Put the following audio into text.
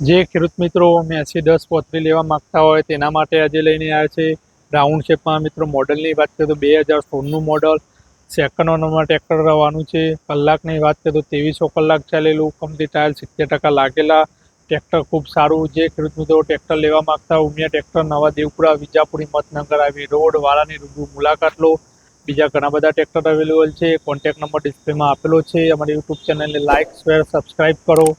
જે ખેડૂત મિત્રો મેસી દસ પોતરી લેવા માગતા હોય તેના માટે આજે લઈને આવ્યા છે. રાઉન્ડ શેપમાં મિત્રો મોડલની વાત કરીએ તો બે હજાર સોળનું મોડલ સેકન્ડ ઓનરમાં ટ્રેક્ટર રહેવાનું છે. કલાકની વાત કરીએ તો ત્રેવીસો કલાક ચાલેલું કમતી ટાયર સિત્તેર ટકા લાગેલા. ટ્રેક્ટર ખૂબ સારું જે ખેડૂત મિત્રો ટ્રેક્ટર લેવા માગતા હોય, ઉમિયા ટ્રેક્ટર, નવા દેવપુરા, વિજાપુરી, મતનગર આવી રોડ વાળાની રૂબરૂ મુલાકાત લો. બીજા ઘણા બધા ટ્રેક્ટર અવેલેબલ છે. કોન્ટેક્ટ નંબર ડિસ્પ્લેમાં આપેલો છે. અમારી યુટ્યુબ ચેનલને લાઇક શેર, સબસ્ક્રાઇબ કરો.